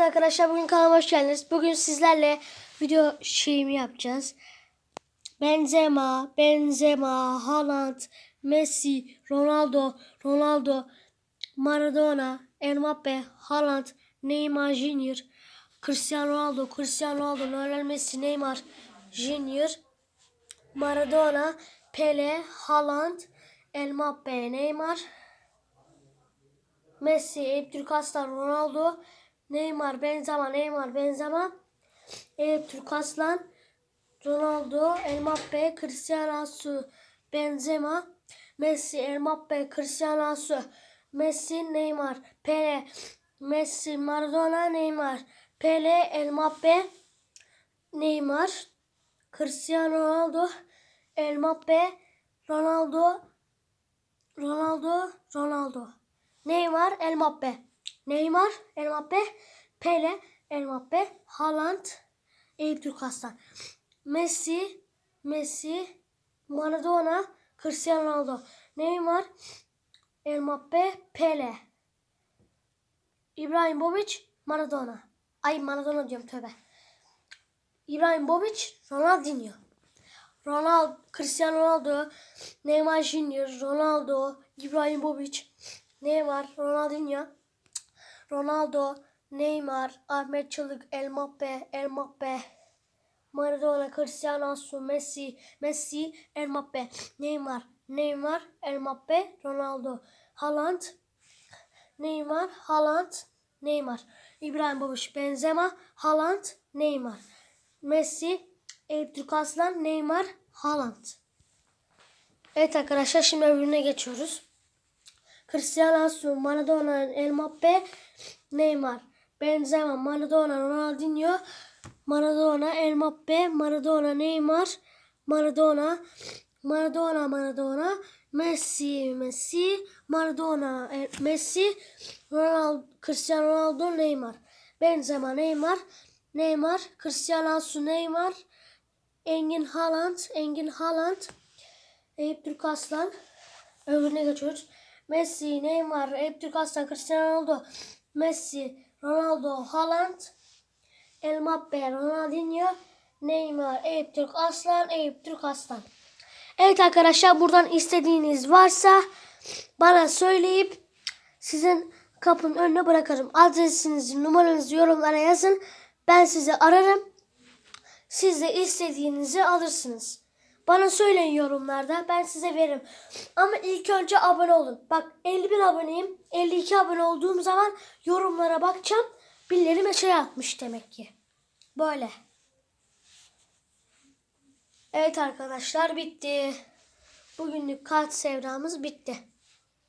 Arkadaşlar bugün kanalıma hoş geldiniz. Bugün sizlerle video şeyimi yapacağız. Benzema, Benzema, Haaland, Messi, Ronaldo, Ronaldo, Maradona, Mbappe, Haaland, Neymar Junior, Cristiano Ronaldo, Cristiano Ronaldo, Lionel Messi, Neymar Junior, Maradona, Pele, Haaland, Mbappe, Neymar, Messi, Abdülkaslan, Ronaldo, Neymar, Benzema, Neymar, Benzema, Abdülkaslan, Ronaldo, Mbappe, Cristiano Ronaldo, Benzema, Messi, Mbappe, Cristiano Ronaldo, Messi, Neymar, Pele, Messi, Maradona, Neymar, Pele, Mbappe, Neymar, Cristiano Ronaldo, Mbappe, Ronaldo, Ronaldo, Ronaldo. Neymar, Mbappe. Neymar, Mbappe, Pele, Mbappe, Haaland, Eyüp Türkaslan. Messi, Messi, Maradona, Cristiano Ronaldo. Neymar, Mbappe, Pele. İbrahimovic, Maradona. Ay Maradona diyorum tövbe. İbrahimovic, Ronaldinho. Ronaldo, Cristiano Ronaldo, Neymar Junior, Ronaldo, İbrahimovic, Neymar, Ronaldinho, Ronaldo, Neymar, Ahmet Çalık, Mbappe, Mbappe, Maradona, Cristiano Ronaldo, Messi, Messi, Mbappe, Neymar, Neymar, Mbappe, Ronaldo, Haaland, Neymar, Haaland, Neymar, İbrahimovic, Benzema, Haaland, Neymar, Messi, Eyüp Aslan, Neymar, Haaland. Evet arkadaşlar şimdi öbürüne geçiyoruz. Cristiano Ronaldo, Maradona, Mbappe, Neymar, Benzema, Maradona, Ronaldinho, Maradona, Mbappe, Maradona, Neymar, Maradona, Maradona, Maradona, Messi, Messi, Maradona, e, Messi, Ronaldo, Cristiano Ronaldo, Neymar, Benzema, Neymar, Neymar, Cristiano Ronaldo, Neymar, Engin Haaland, Engin Haaland, Eyüp Türk Aslan. Öbürüne geçiyoruz. Messi, Neymar, Aslan, Cristiano Ronaldo, Messi, Ronaldo, Haaland, Mbappe, Ronaldinho, Neymar, Eyüp Türk Aslan, Eyüp Türk Aslan. Evet arkadaşlar buradan istediğiniz varsa bana söyleyip sizin kapının önüne bırakırım. Adresinizi, numaranızı yorumlara yazın. Ben sizi ararım. Siz de istediğinizi alırsınız. Bana söyleyin yorumlarda. Ben size veririm. Ama ilk önce abone olun. Bak 51 aboneyim. 52 abone olduğum zaman yorumlara bakacağım. Birileri mesaj atmış demek ki. Böyle. Evet arkadaşlar bitti. Bugünlük kart sevdamız bitti.